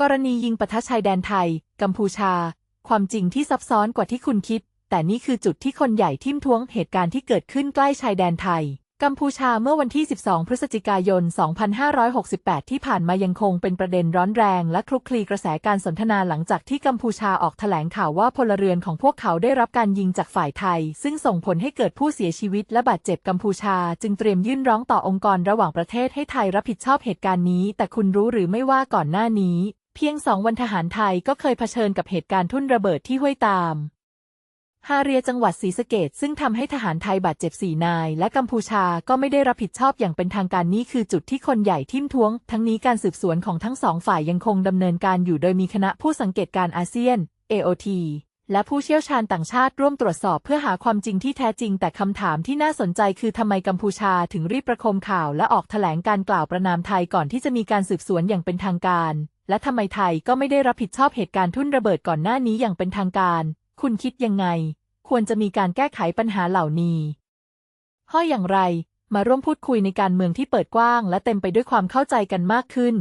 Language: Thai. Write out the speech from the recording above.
กรณียิงปะทะชายแดนไทย กัมพูชา ความจริงที่ซับซ้อนกว่าที่คุณคิด แต่นี่คือจุดที่คนใหญ่ทิมท้วงเหตุการณ์ที่เกิดขึ้นใกล้ชายแดนไทย กัมพูชาเมื่อวันที่ 12 พฤศจิกายน 2568 ที่ผ่านมายังคงเป็นประเด็นร้อนแรงและคลุกคลีกระแสการสนทนาหลังจากที่กัมพูชาออกแถลงข่าวว่าพลเรือนของพวกเขาได้รับการยิงจากฝ่ายไทย ซึ่งส่งผลให้เกิดผู้เสียชีวิตและบาดเจ็บกัมพูชา จึงเตรียมยื่นร้องต่อองค์กรระหว่างประเทศให้ไทยรับผิดชอบเหตุการณ์นี้ แต่คุณรู้หรือไม่ว่าก่อนหน้านี้ เพียงสองวันทหารไทยก็เคยเผชิญกับเหตุการณ์ทุ่นระเบิดที่ห้วยตาม ฮาเรียจังหวัดศรีสะเกดซึ่งทำให้ทหารไทยบาดเจ็บสี่นาย และกัมพูชาก็ไม่ได้รับผิดชอบอย่างเป็นทางการนี่คือจุดที่คนใหญ่ทิมท้วง ทั้งนี้การสืบสวนของทั้งสองฝ่ายยังคงดำเนินการอยู่โดยมีคณะผู้สังเกตการอาเซียน AOT และผู้เชี่ยวชาญต่างชาติร่วมตรวจสอบเพื่อหาความจริงที่แท้จริง แต่คำถามที่น่าสนใจคือทำไมกัมพูชาถึงรีบประคมข่าวและออกแถลงการกล่าวประนามไทยก่อนที่จะมีการสืบสวนอย่างเป็นทางการ และทำไมไทยก็ไม่ได้รับผิดชอบเหตุการณ์ทุ่นระเบิดก่อนหน้านี้อย่างเป็นทางการ คุณคิดยังไง ควรจะมีการแก้ไขปัญหาเหล่านี้ห้อยอย่างไร มาร่วมพูดคุยในการเมืองที่เปิดกว้าง และเต็มไปด้วยความเข้าใจกันมากขึ้น